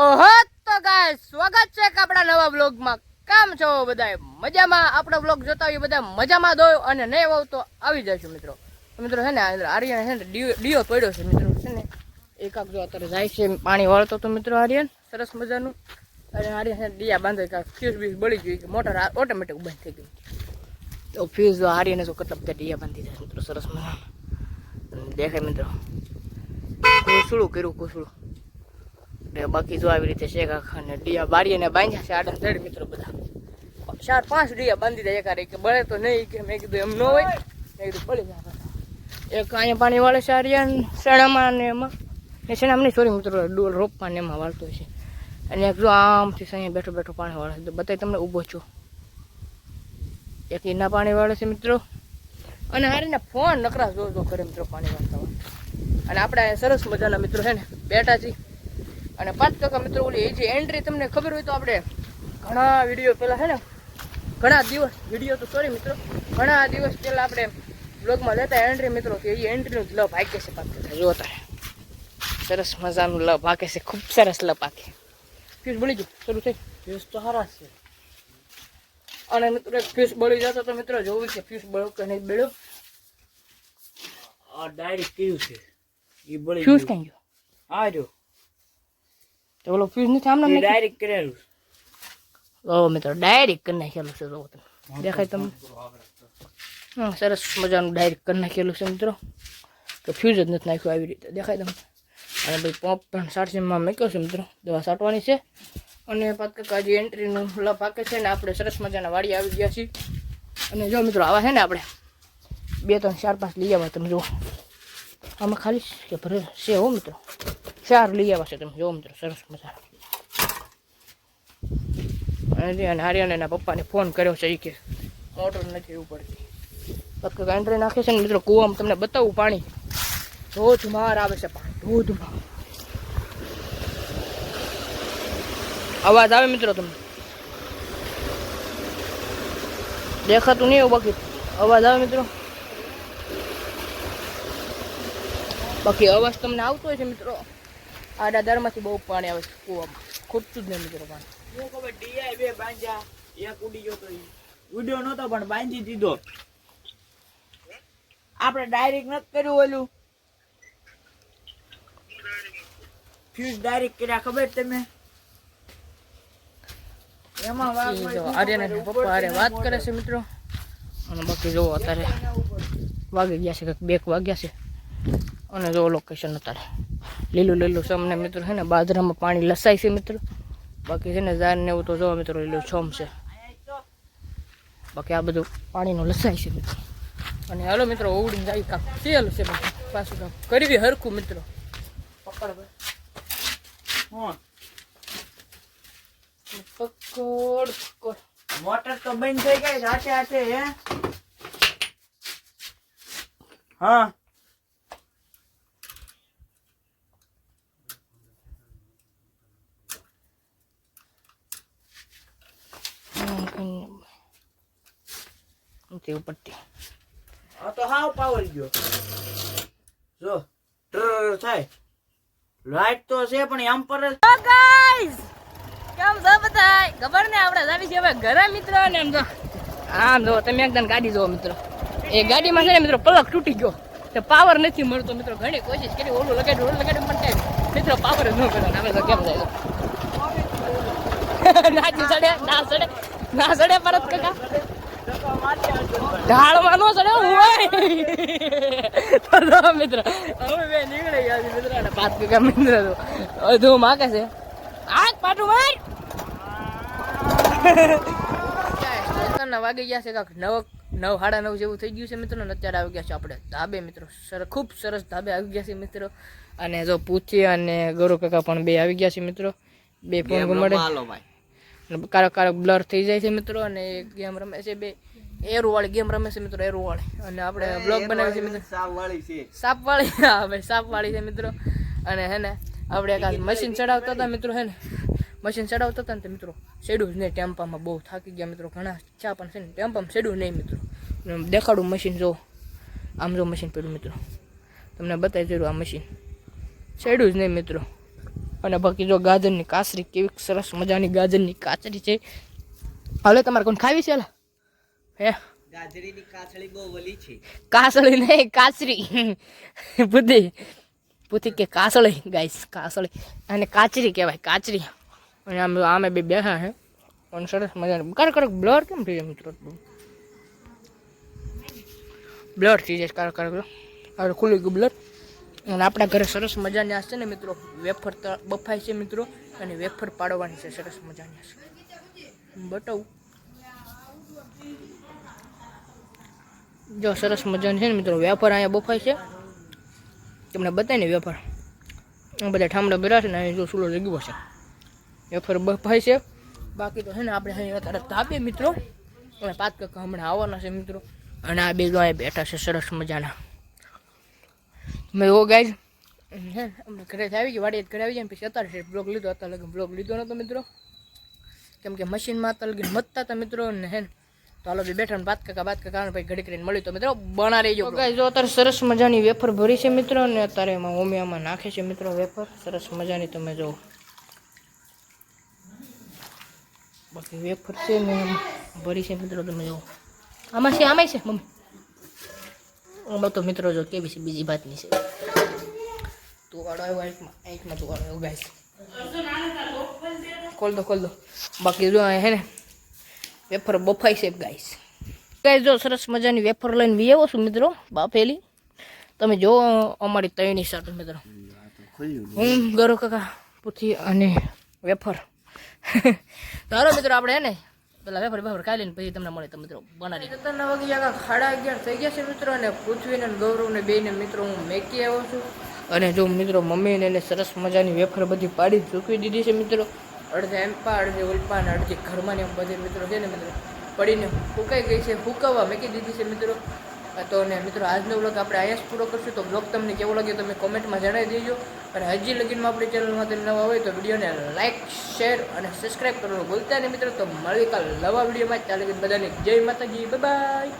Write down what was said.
ઓહો, તો ગાય સ્વાગત છે કે આપણા નવા વ્લોગમાં. કેમ છો બધાય? મજામાં? આપણો વ્લોગ જોતા હોય બધા મજામાં દોયો અને નહીં હોવ તો આવી જશું મિત્રો. મિત્રો છે ને આર્યન છે ને ડીઓ પડ્યો છે મિત્રો, છે ને. એકાક જો અત્યારે જાય છે પાણી વાળતો તો મિત્રો આર્યન, સરસ મજાનું. અને આર્યન છે ડીયા બાંધો કાંક ફ્યુઝ બીજ બળી ગયું કે મોટર ઓટોમેટિક બંધ થઈ ગઈ તો ફ્યુઝ જો આર્યને જો કેટલા બધા ડીયા બાંધી જાય મિત્રો, સરસ મજાનું. દેખાય મિત્રો. કોસળું કર્યું, કુસળું. ને બાકી જો આવી રીતે શેખ આખા ને ડીયા બારીને બાંધ્યા છે, આડા ધડ મિત્રો બધા. ચાર પાંચ ડીયા બાંધી દે એકારે, કે બળે તો નહીં, કે મેં કીધું એમ ન હોય. મેં કીધું બળી જાય એક અહીંયા પાણી વાળે આર્યન, શેણામાં ને એમાં. ને શેણામાં નહીં સોરી મિત્રો, ડોલ રોપમાં ને એમાં વાળતો છે. અને એક જો આમથી અહીંયા બેઠો બેઠો પાણી વાળે છે. બતાવી તમને, ઊભો છો. એક એના પાણી વાળે છે, મિત્રો. અને હારીને ફોન નકરા જો જો કરે, મિત્રો, પાણી વાળતા હોય. અને આપણે સરસ મજાના મિત્રો છે ને, બેઠા અને પાંચ ટકા મિત્રો ઓલી એ જે એન્ટ્રી તમને ખબર હોય તો આપણે ઘણા વીડિયો પહેલાં છે ને ઘણા દિવસ વીડિયો તો સોરી મિત્રો ઘણા દિવસ પહેલાં આપણે બ્લોગમાં લેતા એન્ટ્રી મિત્રો કે એ એન્ટ્રીનું જ લવ ભાગે છે પાંચ ટકા જો તારે. સરસ મજાનું લવ ભાગે છે ખૂબ સરસ લવ ભાગે ફ્યુઝ બળી ગયું શરૂ થઈ. ફ્યુઝ તો સારા છે. અને મિત્રો ફ્યુઝ બળી જતો તો મિત્રો જોવું છે ફ્યુઝ બળ્યો કે નહીં બળ્યો? આ ડાયરેક્ટ કર્યું છે. એ બળી ફ્યુઝ. ક્યાં ગયો? આ રહ્યો તો ઓલો ફ્યુઝ નથી આમ નામ? ડાયરેક્ટ કરેલું ઓ મિત્રો ડાયરેક્ટ કરી નાખેલું છે જોવો તમે. દેખાય તમને? હમ, સરસ મજાનું ડાયરેક્ટ કરી નાખેલું છે મિત્રો. તો ફ્યુઝ જ નથી નાખ્યું આવી રીતે. દેખાય તમને? અને ભાઈ પંપ પણ સાડસીમાં મૂક્યો છે મિત્રો. દવા છાંટવાની છે. અને પાતકા જે એન્ટ્રીનું લપ પાકે છે ને આપણે સરસ મજાના વાડી આવી ગયા છીએ. અને જો મિત્રો આવા છે ને આપણે. બે ત્રણ ચાર પાંચ લઈ આવ્યા તમે જુઓ. આમાં ખાલી કે ભરે છે હો મિત્રો. ચાર લઈ આવ્યા છે તમે જુઓ મિત્રો સરસ મજા અને આર્યન એના પપ્પાને ફોન કર્યો છે એ કે મોટર નથી એવું પડતી પક્કા એન્ટ્રી નાખે છે ને મિત્રો કૂવામાં તમને બતાવું પાણી ધોધમાર આવે છે પાણી ધોધમાર અવાજ આવે મિત્રો તમને દેખાતું નહીં એવું બાકી અવાજ આવે મિત્રો બાકી અવાજ તમને આવતો હોય છે મિત્રો આડા દરમાંથી બહુ પાણી આવે છે કૂવામાં. ખૂટતું જ નહીં મિત્રો પાણી. હું ખબર ડીઆઈ બે બાંધ્યા એક ઉડી ગયો તો ઉડ્યો નતો પણ બાંધી દીધો. આપણે ડાયરેક્ટ નથી કર્યું ઓલું. ફ્યુઝ ડાયરેક્ટ કર્યા ખબર તમે? ઉપરથી વાત કરે છે મિત્રો. અને બાકી જોવો અત્યારે વાગી ગયા છે કંઈક બેક વાગ્યા છે. અને જો લોકેશન અત્યારે લીલું લીલું સમને મિત્રો છે ને બાજરામાં પાણી લસાય છે મિત્રો. બાકી છે ને ઝાડ ને એવું તો જોવા મિત્રો લીલું છોમ છે. બાકી આ બધું પાણીનું લસાય છે મિત્રો. અને હાલો મિત્રો ઉડીને જાય કાંક તેલ છે પાછું કામ. કરવી હરખું મિત્રો. પકડ પકડ મોટર તો બંધ થઈ ગઈ હાથે હાથે હે? હા. નથી ઉપડતી આ તો હાવ પાવર ગયો. જો ટ્રર થાય. લાઈટ તો છે પણ એમ પર ગાઈસ કેમ છો બધા ખબર ને આપણે જાવી છે હવે ઘરે મિત્રો ને એમ જો આમ જો તમે એકદમ ગાડી જોવો મિત્રો. એ ગાડીમાં છે ને મિત્રો પલક તૂટી ગયો. તો પાવર નથી મળતો મિત્રો. ઘણી કોશિશ કરી ઓલું લગાડ્યું ઓલું લગાડ્યું પણ કાંઈ મિત્રો પાવર જ ન કરે. આવે તો કેમ જાય ના સડે ના સડે ના સડે પરત કાકા. ઢાળમાં નો હું હોય. તો જો હવે બે નીકળી ગયા છે મિત્રો અને પાત કાકા મિત્ર તો અધુ માગે છે. આગ પાટું માર. ના વાગી ગયા છે કાંક નવ નવ સાડા નવ જેવું થઈ ગયું છે મિત્રો ને અત્યારે આવી ગયા છે આપણે ધાબે મિત્રો. સર ખૂબ સરસ ધાબે આવી ગયા છે મિત્રો. અને જો પૂછી અને ગૌરવ કાકા પણ બે આવી ગયા છે મિત્રો. બે ફોન મળે હાલો ભાઈ. કારક કારક બ્લર થઈ જાય છે મિત્રો અને ગેમ રમે છે બે. એરું વાળી ગેમ રમે છે મિત્રો એરું વાળી અને આપણે બ્લોગ બનાવે છે મિત્રો. સાવ વાળી છે. સાપ વાળી હા ભાઈ સાપ વાળી છે મિત્રો. અને હે ને આપણે એક મશીન ચડાવતા હતા મિત્રો હે ને. મશીન ચડાવતા હતા ને મિત્રો શેડ્યું જ નહીં ટેમ્પામાં બહુ થાકી ગયા મિત્રો ઘણા ચા પણ છે ને ટેમ્પામાં શેડ્યું નહીં મિત્રો. દેખાડું મશીન જો આમ જો મશીન પડ્યું મિત્રો. તમને બતાવી દીધું આ મશીન શેડ્યું જ નહીં મિત્રો. અને બાકી જો ગાજરની કાચરી કેવી સરસ મજાની ગાજરની કાચરી છે. હાલે તમારે કોણ ખાવી છે હાલે? હે? ગાજરીની કાસળી બહુ વલી છે. કાસળી નહીં કાચરી. બુદ્ધિ. બુદ્ધિ કે કાસળી ગાઈસ કાસળી. અને કાચરી કહેવાય કાચરી. અને આમ આમે બે બેસા છે અને સરસ મજાનું. કર કર બ્લર કેમ થઈ જાય મિત્રો? બ્લર થઈ જાય કર કર હવે ખુલ્લી ગયું બ્લર. અને આપણા ઘરે સરસ મજાની આ છે ને મિત્રો વેફર બફાય છે મિત્રો. અને વેફર પાડવાની છે સરસ મજાની આ છે. બતાવું. જો સરસ મજાની છે ને મિત્રો, વેફર અહીંયા બફાય છે. તમને બતાવીને વેફર. બધા ઠામડા બેરા છે ને, અહીં જો સુલો લગ્યો છે. વેફર બફાય છે. બાકી તો છે ને આપણે અહીં અત્યારે તાપીએ મિત્રો. અને પાંચ કાકા હમણાં આવવાના છે મિત્રો. અને આ બે જો અહીંયા બેઠા છે સરસ મજાના. મેં એવો ગાય હે અમને ઘરે આવી ગઈ વાડીએ ઘરે આવી જાય પછી અત્યારે છે બ્લોગ લીધો, અત્યારે બ્લોગ લીધો નહોતો મિત્રો. કેમ કે મશીનમાં અત્યારે મતતા હતા મિત્રો. ને હે ને તો હાલો બી બેઠા બાત કાકા બાત કાકા ભાઈ ઘડી કરીને મળી તો મિત્રો બના રહીજો ગાઈઝ જો અત્યારે સરસ મજાની વેફર ભરી છે મિત્રો અને અત્યારે એમાં આમાં નાખે છે મિત્રો વેફર. સરસ મજાની તમે જો. બાકી વેફર છે ને ભરી છે મિત્રો તમે જો. આમાં છે આમાંય છે મમ્મી? આમાં તો મિત્રો જો કેવી છે બીજી વાતની છે. તુવાડો આવ્યો આંખમાં આંખમાં વાળો આવ્યો ગાઈસ. ખોલ દો ખોલ દો. બાકી જો હે ને વેફર બફાઈ છે ગાઈસ. ગાઈસ જો સરસ મજાની વેફર લઈને વી આવો છું મિત્રો બાફેલી. તમે જો અમારી તૈની સાથે મિત્રો. હું ગરો કાકા પૂથી અને વેફર. તારો મિત્રો આપણે હે ને પેલા વેફર વેફર ખાઈ લઈને પછી તમને મળે તો મિત્રો બનાવી સત્તરના વાગે આગળ ખાડા અગિયાર થઈ ગયા છે મિત્રો અને પૃથ્વીને ગૌરવને બેને મિત્રો હું મેકી આવ્યો છું. અને જો મિત્રો મમ્મીને એને સરસ મજાની વેફર બધી પાડી ચૂકવી દીધી છે મિત્રો. અડધા એમ્પા અડધી ઉલ્પા અને અડધી ઘરમાં ને બધી મિત્રો છે ને મિત્રો, પડીને ફૂંકાઈ ગઈ છે ફૂંકાવા મેકી દીધી છે મિત્રો. તો ને મિત્રો, આજનો બ્લોગ આપણે જ પૂરો કરશું. તો બ્લોગ તમને કેવો લાગ્યો તમે કોમેન્ટમાં જણાવી દેજો. અને હજી લગીનમાં આપણી ચેનલમાં તમે નવા હોય તો વિડીયોને લાઇક શેર અને સબસ્ક્રાઈબ કરવાનું ભૂલતા નહીં મિત્રો. તો મળી કાલ નવા વિડીયોમાં. ચાલે બધાને જય માતાજી. બાય